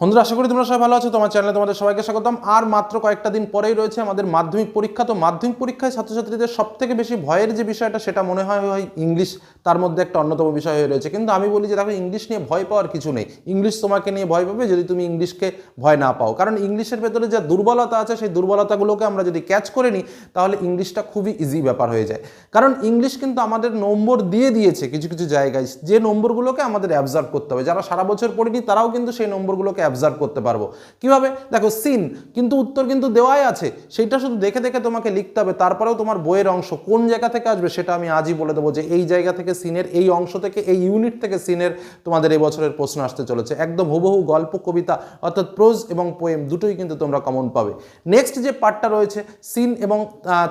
বন্ধুরা, আশা করি তোমরা সবাই ভালো আছো। তোমার চ্যানেলে তোমাদের সবাইকে স্বাগতম। আর মাত্র কয়েকটা দিন পরেই রয়েছে আমাদের মাধ্যমিক পরীক্ষা। তো মাধ্যমিক পরীক্ষায় ছাত্রছাত্রীদের সব থেকে বেশি ভয়ের যে বিষয়টা, সেটা মনে হয় হয় ইংলিশ, তার মধ্যে একটা অন্যতম বিষয় হয়ে রয়েছে। কিন্তু আমি বলি যে, দেখো, ইংলিশ নিয়ে ভয় পাওয়ার কিছু নেই। ইংলিশ তোমাকে নিয়ে ভয় পাবে যদি তুমি ইংলিশকে ভয় না পাও। কারণ ইংলিশের ভেতরে যা দুর্বলতা আছে, সেই দুর্বলতাগুলোকে আমরা যদি ক্যাচ করে নিই, তাহলে ইংলিশটা খুবই ইজি ব্যাপার হয়ে যায়। কারণ ইংলিশ কিন্তু আমাদের নম্বর দিয়ে দিয়েছে কিছু কিছু জায়গায়। যে নম্বরগুলোকে আমাদের অ্যাবজার্ভ করতে হবে। যারা সারা বছর পড়িনি, তারাও কিন্তু সেই নম্বরগুলোকে অ্যাবজার্ভ করতে পারব। কীভাবে? দেখো সিন কিন্তু উত্তর কিন্তু দেওয়াই আছে। সেইটা শুধু দেখে দেখে তোমাকে লিখতে হবে। তারপরেও তোমার বইয়ের অংশ কোন জায়গা থেকে আসবে সেটা আমি আজই বলে দেবো যে এই জায়গা থেকে সিনের এই অংশ থেকে, এই ইউনিট থেকে সিনের তোমাদের এই বছরের প্রশ্ন আসতে চলেছে। একদম হুবহু গল্প, কবিতা, অর্থাৎ প্রোজ এবং পোয়েম দুটোই কিন্তু তোমরা কমন পাবে। নেক্সট যে পার্টটা রয়েছে সিন এবং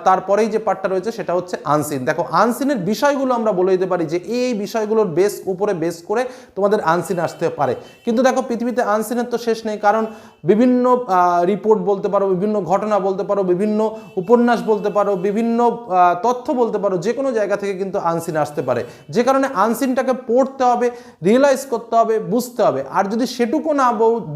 তারপরেই যে পার্টটা রয়েছে সেটা হচ্ছে আনসিন দেখো আনসিনের বিষয়গুলো আমরা বলে দিতে পারি যে এই বিষয়গুলোর বেস উপরে বেস করে তোমাদের আনসিন আসতে পারে। কিন্তু দেখো, পৃথিবীতে আনসিনের তো শেষ নেই। কারণ বিভিন্ন রিপোর্ট বলতে পারো, বিভিন্ন ঘটনা বলতে পারো, বিভিন্ন উপন্যাস বলতে পারো, বিভিন্ন তথ্য বলতে পারো, যে কোনো জায়গা থেকে কিন্তু আনসিন আসতে পারে। যে কারণে আনসিনটাকে পড়তে হবে রিয়েলাইজ করতে হবে, বুঝতে হবে। আর যদি সেটুকু না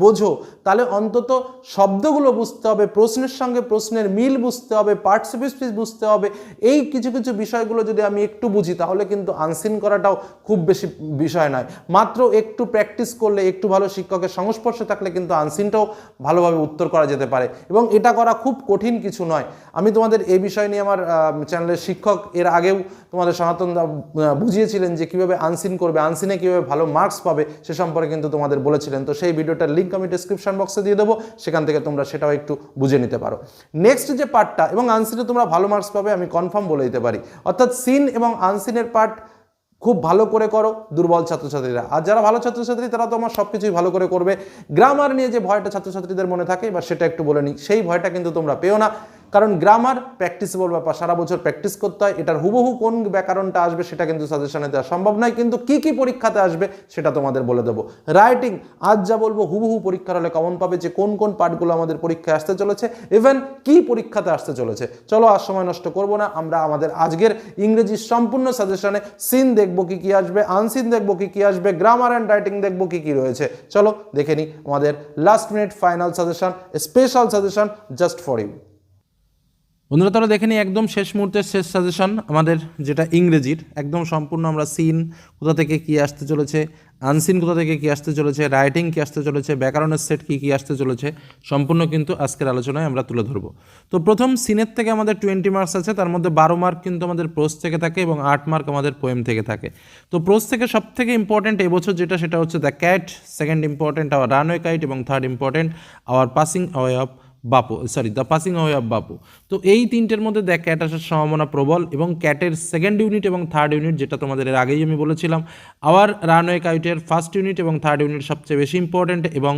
বোঝো, তাহলে অন্তত শব্দগুলো বুঝতে হবে, প্রশ্নের সঙ্গে প্রশ্নের মিল বুঝতে হবে পার্টিসিপেন্স বুঝতে হবে। এই কিছু কিছু বিষয়গুলো যদি আমি একটু বুঝি, তাহলে কিন্তু আনসিন করাটাও খুব বেশি বিষয় নয়। মাত্র একটু প্র্যাকটিস করলে একটু ভালো শিক্ষকের সংস্পর্শে থাকলে কিন্তু আনসিনটাও ভালোভাবে উত্তর করা যেতে পারে। এবং এটা করা খুব কঠিন কিছু নয়। আমি তোমাদের এই বিষয় নিয়ে আমার চ্যানেলের শিক্ষক এর আগেও তোমাদের সনাতন বুঝিয়েছিলেন যে কীভাবে আনসিন করবে আনসিনে কীভাবে ভালো মার্কস পাবে, সে সম্পর্কে কিন্তু তোমাদের বলেছিলেন। তো সেই ভিডিওটার লিঙ্ক আমি ডিসক্রিপশন বক্সে দিয়ে দেবো, সেখান থেকে তোমরা সেটাও একটু বুঝে নিতে পারো। নেক্সট যে পার্টটা এবং আনসিনে তোমরা ভালো মার্কস পাবে, আমি কনফার্ম বলে দিতে পারি। অর্থাৎ সিন এবং আনসিনের পার্ট খুব ভালো করে করো, দুর্বল ছাত্রছাত্রীরা। আর যারা ভালো ছাত্রছাত্রী, তারা তো আমার সব কিছুই ভালো করে করবে। গ্রামার নিয়ে যে ভয়টা ছাত্রছাত্রীদের মনে থাকে বা সেটা একটু বলে নিই। সেই ভয়টা কিন্তু তোমরা পেও না। কারণ গ্রামার প্র্যাকটিসেবল ব্যাপার সারা বছর প্র্যাকটিস করতে হয়, এটার হুবহু কোন ব্যাকরণটা আসবে সেটা কিন্তু সাজেশনে দেওয়া সম্ভব নয়, কিন্তু কি কি পরীক্ষাতে আসবে সেটা তোমাদের বলে দেবো। রাইটিং আজ যা বলব হুবহু পরীক্ষার হলে কমন পাবে যে কোন কোন পার্টগুলো আমাদের পরীক্ষায় আসতে চলেছে ইভেন কি পরীক্ষাতে আসতে চলেছে। চলো আর সময় নষ্ট করব না, আমরা আমাদের আজকের ইংরেজি সম্পূর্ণ সাজেশনে সিন দেখব কি কি আসবে আনসিন দেখব কি কি আসবে গ্রামার অ্যান্ড রাইটিং দেখব কি কি রয়েছে। চলো দেখে নিই আমাদের last minute final suggestion special suggestion just for you বন্ধুরা তারা দেখে নিই একদম শেষ মুহূর্তের শেষ সাজেশন আমাদের যেটা ইংরেজির। একদম সম্পূর্ণ আমরা সিন কোথা থেকে কি আসতে চলেছে আনসিন কোথা থেকে কি আসতে চলেছে রাইটিং কি আসতে চলেছে, ব্যাকরণের সেট কি কি আসতে চলেছে, সম্পূর্ণ কিন্তু আজকের আলোচনায় আমরা তুলে ধরবো। তো প্রথম সিনের থেকে আমাদের টোয়েন্টি মার্কস আছে, তার মধ্যে বারো মার্ক কিন্তু আমাদের প্রোস থেকে থাকে এবং আট মার্ক আমাদের পোয়েম থেকে থাকে। তো প্রোস থেকে সব থেকে ইম্পর্টেন্ট এবছর যেটা, সেটা হচ্ছে the cat second important our runaway kite এবং third important our passing away of Bapu sorry the passing away of Bapu. তো এই তিনটের মধ্যে দেখ ক্যাট আসার সম্ভাবনা প্রবল এবং ক্যাটের সেকেন্ড ইউনিট এবং থার্ড ইউনিট যেটা তোমাদের এর আগেই আমি বলেছিলাম আওয়ার রানওয়ে কাইটের ফার্স্ট ইউনিট এবং থার্ড ইউনিট সবচেয়ে বেশি ইম্পর্টেন্ট এবং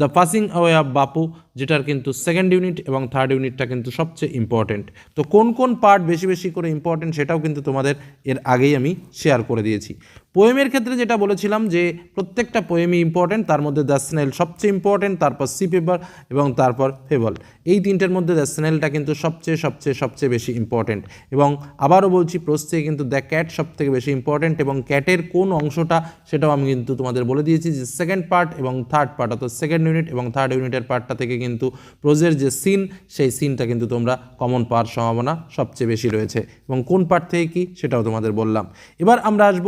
the passing away of Bapu, যেটার কিন্তু সেকেন্ড ইউনিট এবং থার্ড ইউনিটটা কিন্তু সবচেয়ে ইম্পর্টেন্ট তো কোন কোন পার্ট বেশি বেশি করে ইম্পর্টেন্ট সেটাও কিন্তু তোমাদের এর আগেই আমি শেয়ার করে দিয়েছি। পোয়েমের ক্ষেত্রে যেটা বলেছিলাম যে প্রত্যেকটা পোয়েমই ইম্পর্টেন্ট তার মধ্যে দ্য স্নেল সবচেয়ে ইম্পর্টেন্ট তারপর সি পেপার এবং তারপর ফেবল এই তিনটের মধ্যে দ্য স্নেলটা কিন্তু সবচেয়ে সবচেয়ে সবচেয়ে বেশি ইম্পর্টেন্ট এবং আবারও বলছি প্রস্থে কিন্তু দ্য ক্যাট সব থেকে বেশি ইম্পর্টেন্ট এবং ক্যাটের কোন অংশটা সেটাও আমি কিন্তু তোমাদের বলে দিয়েছি যে সেকেন্ড পার্ট এবং থার্ড পার্ট অর্থাৎ সেকেন্ড ইউনিট এবং থার্ড ইউনিটের পার্টটা থেকে কিন্তু প্রোজের যে সিন সেই সিনটা কিন্তু তোমরা কমন পাওয়ার সম্ভাবনা সবচেয়ে বেশি রয়েছে। এবং কোন পার্ট থেকে কি সেটাও তোমাদের বললাম। এবার আমরা আসব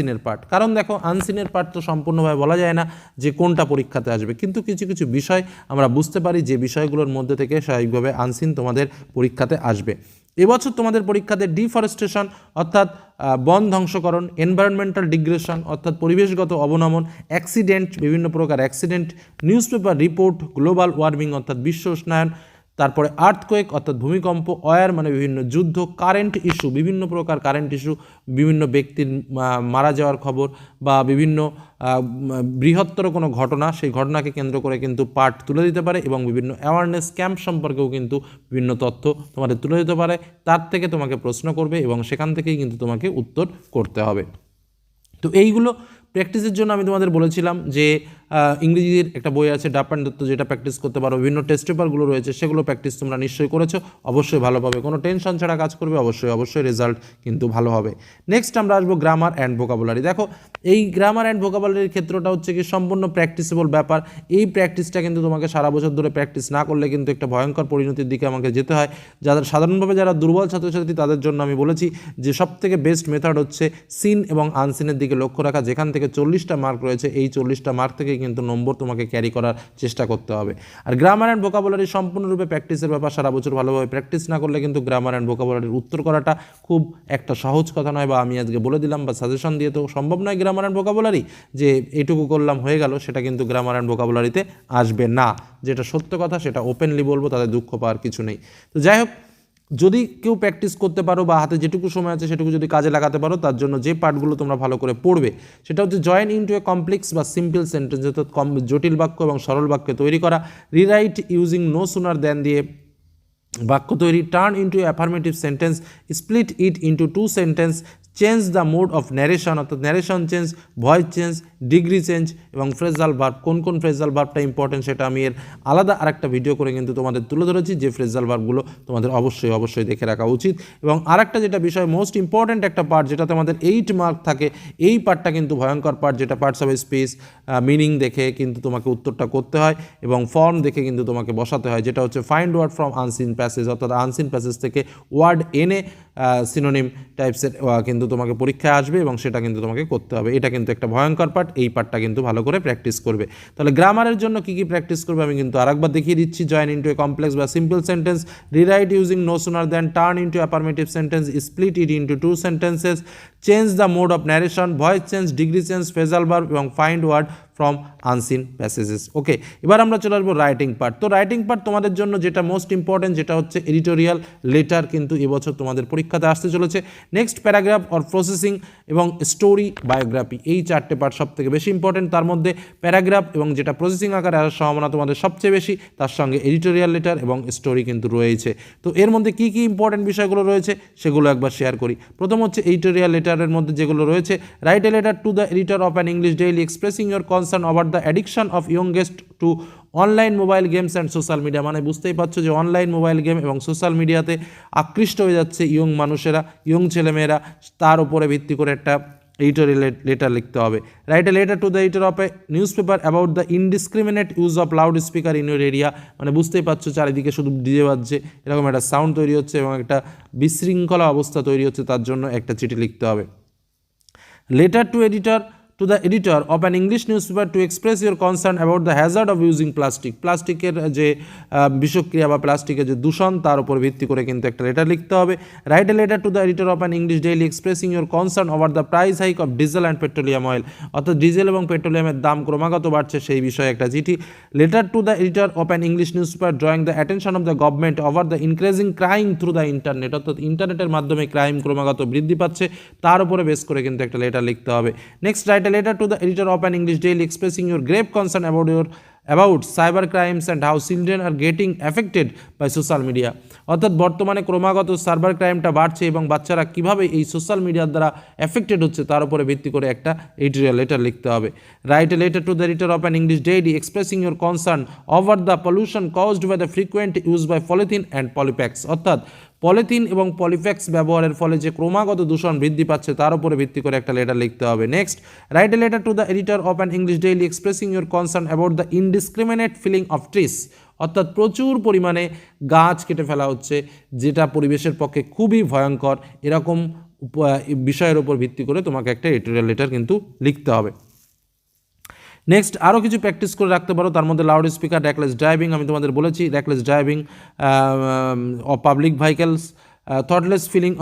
আনসিনের পার্ট কারণ দেখো আনসিনের পার্ট তো সম্পূর্ণভাবে বলা যায় না যে কোনটা পরীক্ষাতে আসবে। কিন্তু কিছু কিছু বিষয় আমরা বুঝতে পারি যে বিষয়গুলোর মধ্যে থেকে স্বাভাবিকভাবে আনসিন তোমাদের পরীক্ষাতে আসবে। এবছর তোমাদের পরীক্ষাতে ডিফরেস্টেশন অর্থাৎ বন ধ্বংসকরণ এনভায়রনমেন্টাল ডিগ্রেশন অর্থাৎ পরিবেশগত অবনমন অ্যাক্সিডেন্ট বিভিন্ন প্রকার accident newspaper report global warming অর্থাৎ বিশ্ব উষ্ণায়ন তারপরে আর্থকোয়েক অর্থাৎ ভূমিকম্প অয়ার মানে বিভিন্ন যুদ্ধ কারেন্ট ইস্যু বিভিন্ন প্রকার কারেন্ট ইস্যু বিভিন্ন ব্যক্তির মারা যাওয়ার খবর বা বিভিন্ন বৃহত্তর কোনো ঘটনা, সেই ঘটনাকে কেন্দ্র করে কিন্তু পার্ট তুলে দিতে পারে এবং বিভিন্ন অ্যাওয়ারনেস ক্যাম্প সম্পর্কেও কিন্তু বিভিন্ন তথ্য তোমাদের তুলে দিতে পারে। তার থেকে তোমাকে প্রশ্ন করবে এবং সেখান থেকেই কিন্তু তোমাকে উত্তর করতে হবে। তো এইগুলো প্র্যাকটিসের জন্য আমি তোমাদের বলেছিলাম যে ইংরেজির একটা বই আছে, ডাপান দত্ত, যেটা প্র্যাকটিস করতে পারো। বিভিন্ন টেস্ট পেপারগুলো রয়েছে, সেগুলো প্র্যাকটিস তোমরা নিশ্চয়ই করেছ। অবশ্যই ভালো পাবে। কোনো টেনশন ছাড়া কাজ করবে, অবশ্যই অবশ্যই রেজাল্ট কিন্তু ভালো হবে। নেক্সট আমরা আসব গ্রামার অ্যান্ড ভোকাবুলারি দেখো, এই গ্রামার অ্যান্ড ভোকাবুলারির ক্ষেত্রটা হচ্ছে কি সম্পূর্ণ প্র্যাকটিসেবল ব্যাপার। এই প্র্যাকটিসটা কিন্তু তোমাকে সারা বছর ধরে প্র্যাকটিস না করলে কিন্তু একটা ভয়ঙ্কর পরিণতির দিকে আমাকে যেতে হয়। যাদের, সাধারণভাবে যারা দুর্বল ছাত্রছাত্রী, তাদের জন্য আমি বলেছি যে সব থেকে বেস্ট মেথড হচ্ছে সিন এবং আনসিনের দিকে লক্ষ্য রাখা। যেখান থেকে চল্লিশটা মার্ক রয়েছে, এই চল্লিশটা মার্ক থেকে কিন্তু নম্বর তোমাকে ক্যারি করার চেষ্টা করতে হবে। আর গ্রামার অ্যান্ড ভোকাবুলারি সম্পূর্ণরূপে প্র্যাকটিসের ব্যাপার, সারা বছর ভালোভাবে প্র্যাকটিস না করলে কিন্তু গ্রামার অ্যান্ড ভোকাবুলারির উত্তর করাটা খুব একটা সহজ কথা নয় বা আমি আজকে বলে দিলাম বা সাজেশন দিয়ে তো সম্ভব নয় গ্রামার অ্যান্ড ভোকাবুলারি যে এইটুকু করলাম হয়ে গেল, সেটা কিন্তু গ্রামার অ্যান্ড ভোকাবুলারিতে আসবে না। যেটা সত্য কথা, সেটা ওপেনলি বলব তাদের দুঃখ পাওয়ার কিছু নেই। তো যাই হোক যদি কেউ প্র্যাকটিস করতে পারো বা হাতে যেটুকু সময় আছে সেটুকু যদি কাজে লাগাতে পারো, তার জন্য যে পার্টগুলো তোমরা ভালো করে পড়বে, সেটা হচ্ছে জয়েন ইনটু এ কমপ্লেক্স বা সিম্পল সেন্টেন্স অর্থাৎ কম জটিল বাক্য এবং সরল বাক্য তৈরি করা rewrite using no sooner than দিয়ে বাক্য তৈরি turn into affirmative sentence split it into two sentence change the mode of narration অর্থাৎ narration change voice change degree change এবং ফ্রেজাল ভার্ব কোন কোন ফ্রেজাল ভার্বটা ইম্পর্টেন্ট সেটা আমি এর আলাদা আরেকটা ভিডিও করে কিন্তু তোমাদের তুলে ধরেছি, যে ফ্রেজাল ভার্বগুলো তোমাদের অবশ্যই অবশ্যই দেখে রাখা উচিত। এবং আরেকটা যেটা বিষয় মোস্ট ইম্পর্টেন্ট একটা পার্ট যেটা তোমাদের এইট মার্ক থাকে, এই পার্টটা কিন্তু ভয়ঙ্কর পার্ট যেটা পার্টস অফ স্পেস মিনিং দেখে কিন্তু তোমাকে উত্তরটা করতে হয় এবং ফর্ম দেখে কিন্তু তোমাকে বসাতে হয়, যেটা হচ্ছে find word from unseen passage অর্থাৎ আনসিন প্যাসেজ থেকে ওয়ার্ড এনে সিনোনিম টাইপসের কিন্তু তোমাকে পরীক্ষায় আসবে এবং সেটা কিন্তু তোমাকে করতে হবে। এটা কিন্তু একটা ভয়ঙ্কর পার্ট এই পার্টটা কিন্তু ভালো করে প্র্যাকটিস করবে। তাহলে গ্রামারের জন্য কী কী প্র্যাকটিস করবে আমি কিন্তু আরেকবার দেখিয়ে দিচ্ছি। জয়েন ইন্টু এ কমপ্লেক্স বা simple sentence rewrite using no sooner than turn into affirmative sentence split it into two sentences change the mode of narration voice change degree change phrasal verb এবং find word from unseen passages okay এবার আমরা চলে আসব writing part তো writing part তোমাদের জন্য যেটা most important যেটা হচ্ছে এডিটোরিয়াল লেটার কিন্তু এবছর তোমাদের পরীক্ষাতে আসতে চলেছে। নেক্সট প্যারাগ্রাফ অর প্রসেসিং এবং স্টোরি বায়োগ্রাফি এই চারটে পার্ট সব থেকে বেশি ইম্পর্টেন্ট তার মধ্যে প্যারাগ্রাফ এবং যেটা প্রসেসিং আকারে আসার সম্ভাবনা তোমাদের সবচেয়ে বেশি, তার সঙ্গে এডিটোরিয়াল লেটার এবং স্টোরি কিন্তু রয়েছে। তো এর মধ্যে কী কী ইম্পর্টেন্ট বিষয়গুলো রয়েছে সেগুলো একবার শেয়ার করি। প্রথম হচ্ছে এডিটোরিয়াল লেটারের মধ্যে যেগুলো রয়েছে write a letter to the editor of an English daily expressing your concern over the addiction of youngest to online mobile games and social media মানে বুঝতেই পারছ যে অনলাইন মোবাইল গেম এবং সোশ্যাল মিডিয়াতে আকৃষ্ট হয়ে যাচ্ছে ইয়ং মানুষেরা ইয়ং ছেলেমেয়েরা। তার উপরে ভিত্তি করে একটা এডিটোরিয়াল লেটার লিখতে হবে। Write a letter to the editor of a newspaper about the indiscriminate use of loud speaker in your area মানে বুঝতেই পারছ চারিদিকে শুধু ডিজে বাজছে। এরকম একটা সাউন্ড তৈরি হচ্ছে এবং একটা বিশৃঙ্খলা অবস্থা তৈরি হচ্ছে। তার জন্য একটা চিঠি লিখতে হবে। Letter to editor to the editor of English English newspaper to express your concern about the hazard of using plastic. প্লাস্টিকের যে বিষক্রিয়া বা প্লাস্টিকের যে দূষণ, তার উপর ভিত্তি করে কিন্তু একটা লেটার লিখতে হবে। Write a letter to the editor of an English daily expressing your concern over the price hike of diesel and petroleum oil অর্থাৎ ডিজেল এবং পেট্রোলিয়ামের দাম ক্রমাগত বাড়ছে, সেই বিষয়ে একটা চিঠি। Letter to the editor of an English newspaper drawing the attention of the government over the increasing crime through the internet অর্থাৎ ইন্টারনেটের মাধ্যমে ক্রাইম ক্রমাগত বৃদ্ধি পাচ্ছে, তার উপরে বেস করে কিন্তু একটা লেটার লিখতে হবে। Next write a letter to the editor of an English daily expressing your grave concern about your, about cyber crimes and how children are getting affected by social media. অর্থাৎ বর্তমানে ক্রমাগত server ক্রাইমটা বাড়ছে এবং বাচ্চারা কীভাবে এই সোশ্যাল মিডিয়ার দ্বারা এফেক্টেড হচ্ছে তার উপরে ভিত্তি করে একটা এডিটোরিয়াল লেটার লিখতে হবে। Write a letter to the editor of an English daily expressing your concern over the pollution caused by the frequent use by polythene and polypacks অর্থাৎ পলিথিন এবং পলিফ্যাক্স ব্যবহারের ফলে যে ক্রমাগত দূষণ বৃদ্ধি পাচ্ছে, তার উপরে ভিত্তি করে একটা লেটার লিখতে হবে। Next write a letter to the editor of an English daily expressing your concern about the indiscriminate felling of trees অর্থাৎ প্রচুর পরিমাণে গাছ কেটে ফেলা হচ্ছে, যেটা পরিবেশের পক্ষে খুবই ভয়ঙ্কর। এরকম বিষয়ের উপর ভিত্তি করে তোমাকে একটা এডিটোরিয়াল লেটার কিন্তু লিখতে হবে। নেক্সট আরও কিছু প্র্যাকটিস করে রাখতে পারো। তার মধ্যে লাউড স্পিকার র্যাকলেস ড্রাইভিং আমি তোমাদের বলেছি। Reckless driving of public vehicles thoughtless felling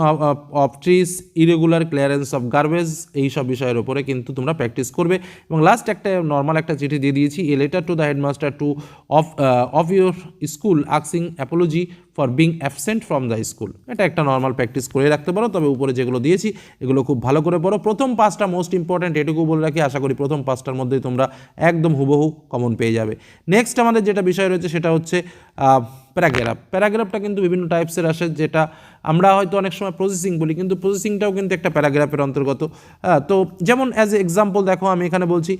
of trees irregular clearance of garbage এই সব বিষয়ের উপরে কিন্তু তোমরা প্র্যাকটিস করবে। এবং লাস্ট একটা নর্মাল একটা চিঠি দিয়ে দিয়েছি। A letter to the headmaster to of of your school আক্সিং apology for being absent from the school এটা একটা নর্মাল প্র্যাকটিস করে রাখতে পারো, তবে উপরে যেগুলো দিয়েছি, এগুলো খুব ভালো করে পড়ো। প্রথম পাঁচটা মোস্ট ইম্পর্ট্যান্ট এটুকু বলে রাখি, আশা করি প্রথম পাঁচটার মধ্যেই তোমরা একদম হুবহু কমন পেয়ে যাবে। নেক্সট আমাদের যেটা বিষয় রয়েছে, সেটা হচ্ছে প্যারাগ্রাফ প্যারাগ্রাফটা কিন্তু বিভিন্ন টাইপসের আসে, যেটা আমরা হয়তো অনেক সময় প্রসেসিং বলি, কিন্তু প্রসেসিংটাও কিন্তু একটা প্যারাগ্রাফের অন্তর্গত। তো যেমন অ্যাজ এ এক্সাম্পল দেখো, আমি এখানে বলছি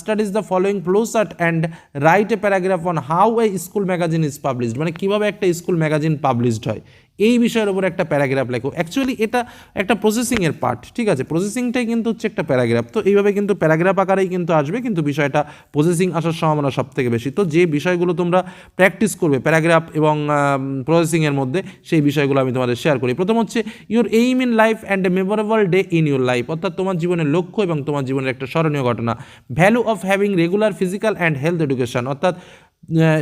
studies the following flowchart and write a paragraph on how a school magazine is published মানে কীভাবে একটা স্কুল ম্যাগাজিন পাবলিশড হয়। এই বিষয়ের উপর একটা প্যারাগ্রাফ লেখো। অ্যাকচুয়ালি এটা একটা প্রসেসিংয়ের পার্ট ঠিক আছে? প্রসেসিংটাই কিন্তু হচ্ছে একটা প্যারাগ্রাফ। তো এইভাবে কিন্তু প্যারাগ্রাফ আকারেই কিন্তু আসবে, কিন্তু বিষয়টা প্রসেসিং আসার সম্ভাবনা সব থেকে বেশি। তো যে বিষয়গুলো তোমরা প্র্যাকটিস করবে, প্যারাগ্রাফ এবং প্রসেসিংয়ের মধ্যে, সেই বিষয়গুলো আমি তোমাদের শেয়ার করি। প্রথম হচ্ছে your aim in life and a memorable day in your life অর্থাৎ তোমার জীবনের লক্ষ্য এবং তোমার জীবনের একটা স্মরণীয় ঘটনা। Value of having regular physical and health education অর্থাৎ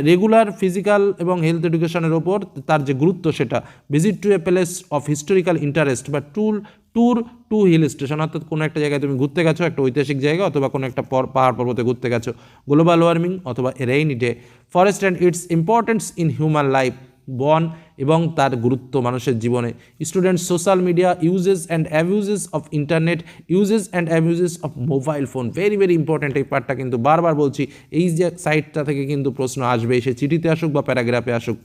রেগুলার ফিজিক্যাল এবং হেলথ এডুকেশনের ওপর তার যে গুরুত্ব সেটা। Visit to a place of historical interest বা tool tour to hill station অর্থাৎ কোনো একটা জায়গায় তুমি ঘুরতে গেছো, একটা ঐতিহাসিক জায়গা অথবা কোনো একটা পাহাড় পর্বতে ঘুরতে গেছো। গ্লোবাল ওয়ার্মিং অথবা rainy day forest and its importance in human life বন এবং তার গুরুত্ব মানুষের জীবনে। Student social media uses and abuses of internet uses and abuses of mobile phone very very important এই পার্টটা কিন্তু বারবার বলছি। এই যে সাইটটা থেকে কিন্তু প্রশ্ন আসবে, সে চিঠিতে আসুক বা প্যারাগ্রাফে আসুক।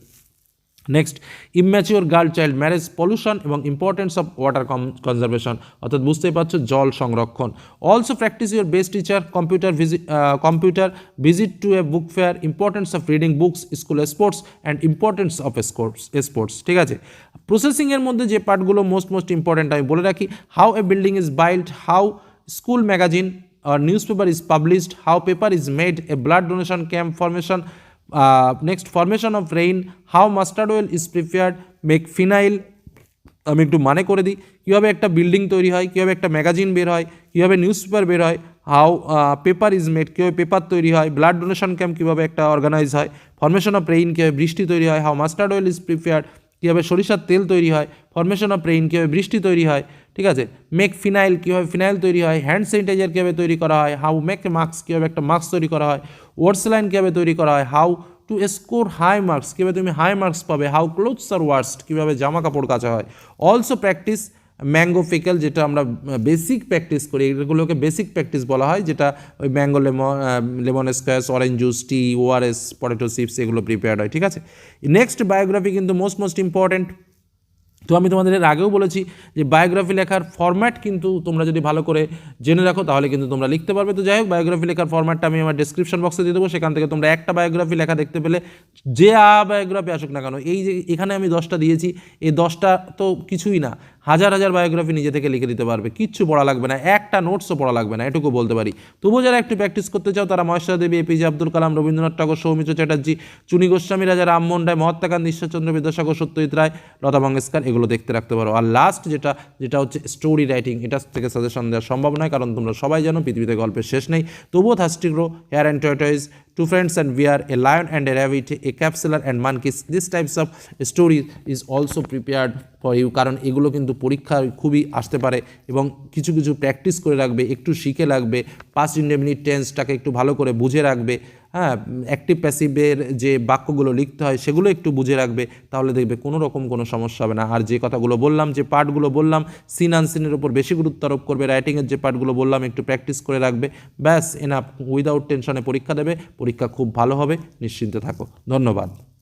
Next immature girl child marriage pollution এবং ইম্পর্টেন্স অফ ওয়াটার কনজারভেশন অর্থাৎ বুঝতেই পারছ, জল সংরক্ষণ। Also practice your best teacher computer visit computer visit to a book fair importance of reading books school sports and importance of sports sports ঠিক আছে? প্রসেসিংয়ের মধ্যে যে পার্টগুলো মোস্ট মোস্ট ইম্পর্টেন্ট আমি বলে রাখি how a building is build how school magazine or newspaper is published, how paper is made, a blood donation camp formation uh, formation of rain how mustard mustard is is make phenyl আমি একটু মানে করে দিই। কীভাবে একটা building তৈরি হয়? কীভাবে একটা ম্যাগাজিন বের হয়? কীভাবে নিউজ পেপার বের হয়? হাউ পেপার ইজ মেড কীভাবে পেপার তৈরি হয়? ব্লাড ডোনেশন ক্যাম্প কীভাবে একটা অর্গানাইজ হয়? ফরমেশন অফ রেইন কীভাবে বৃষ্টি তৈরি হয়? How mustard oil is prepared কীভাবে সরিষার তেল তৈরি হয় ফরমেশন অফ রেইন কীভাবে বৃষ্টি তৈরি হয়, ঠিক আছে? মেক ফিনাইল কীভাবে ফিনাইল তৈরি হয় হ্যান্ড স্যানিটাইজার কীভাবে তৈরি করা হয় হাউ মেক মাস্ক কীভাবে একটা মাস্ক তৈরি করা হয় ওয়ার্সলাইন কীভাবে তৈরি করা হয় how to score high marks কীভাবে তুমি হাই মার্কস পাবে হাউ ক্লোথস আর ওয়ার্স্ট কীভাবে জামা কাপড় কাচা হয়। অলসো প্র্যাকটিস ম্যাঙ্গো ফিকেল যেটা আমরা বেসিক প্র্যাকটিস করি, এগুলোকে বেসিক প্র্যাকটিস বলা হয়, যেটা ওই mango lemon lemon squash orange juice tea ORS potato chips এগুলো প্রিপেয়ার্ড হয়, ঠিক আছে? নেক্সট বায়োগ্রাফি কিন্তু মোস্ট মোস্ট ইম্পর্ট্যান্ট তো আমি তোমাদের এর আগেও বলেছি যে বায়োগ্রাফি লেখার ফরম্যাট কিন্তু তোমরা যদি ভালো করে জেনে রাখো, তাহলে কিন্তু তোমরা লিখতে পারবে। তো যাই হোক বায়োগ্রাফি লেখার ফরম্যাটটা আমি আমার ডিসক্রিপশন বক্সে দিয়ে দেবো, সেখান থেকে তোমরা একটা বায়োগ্রাফি লেখা দেখতে পেলে, যে আ বায়োগ্রাফি আসুক না কেন, এই যে এখানে আমি দশটা দিয়েছি, এই দশটা তো কিছুই না। হাজার হাজার বায়োগ্রাফি নিজে থেকে লিখে দিতে পারবে, কিচ্ছু পড়া লাগবে না, একটা নোটসও পড়া লাগবে না, এটুকু বলতে পারি। তবুও যারা একটু প্র্যাকটিস করতে চাও, তারা মহেশ্বর দেবী এপিজে আব্দুল কালাম, রবীন্দ্রনাথ ঠাকুর, সৌমিত্র চ্যাটার্জি, চুনি গোস্বামী রাজা রামমোহন রায়, মহাত্মা গান্ধী, ঈশ্বরচন্দ্র বিদ্যাসাগর, সত্যজিৎ রায়, লতা মঙ্গেশকর, এগুলো দেখতে রাখতে পারো। আর লাস্ট যেটা যেটা হচ্ছে স্টোরি রাইটিং এটা থেকে সাজেশন দেওয়া সম্ভব নয়, কারণ তোমরা সবাই জানো, পৃথিবীতে গল্পের শেষ নেই। তবুও thirsty crow hare and tortoise two friends and we are a lion and a rabbit a capsular and monkeys this types of story is also prepared for you কারণ এগুলো কিন্তু পরীক্ষায় খুবই আসতে পারে এবং কিছু কিছু প্র্যাকটিস করে রাখবে একটু শিখে রাখবে পাস্ট ইন্ডেমিনিট টেন্সটাকে একটু ভালো করে বুঝে রাখবে হ্যাঁ অ্যাক্টিভ প্যাসিভের যে বাক্যগুলো লিখতে হয় সেগুলো একটু বুঝে রাখবে, তাহলে দেখবে কোনো রকম কোনো সমস্যা হবে না। আর যে কথাগুলো বললাম, যে পার্টগুলো বললাম সিন আনসিনের উপর বেশি গুরুত্ব আরোপ করবে। রাইটিংয়ের যে পার্টগুলো বললাম, একটু প্র্যাকটিস করে রাখবে। ব্যাস এনাফ উইদাউট টেনশনে পরীক্ষা দেবে। পরীক্ষা খুব ভালো হবে, নিশ্চিন্তে থাকো। ধন্যবাদ।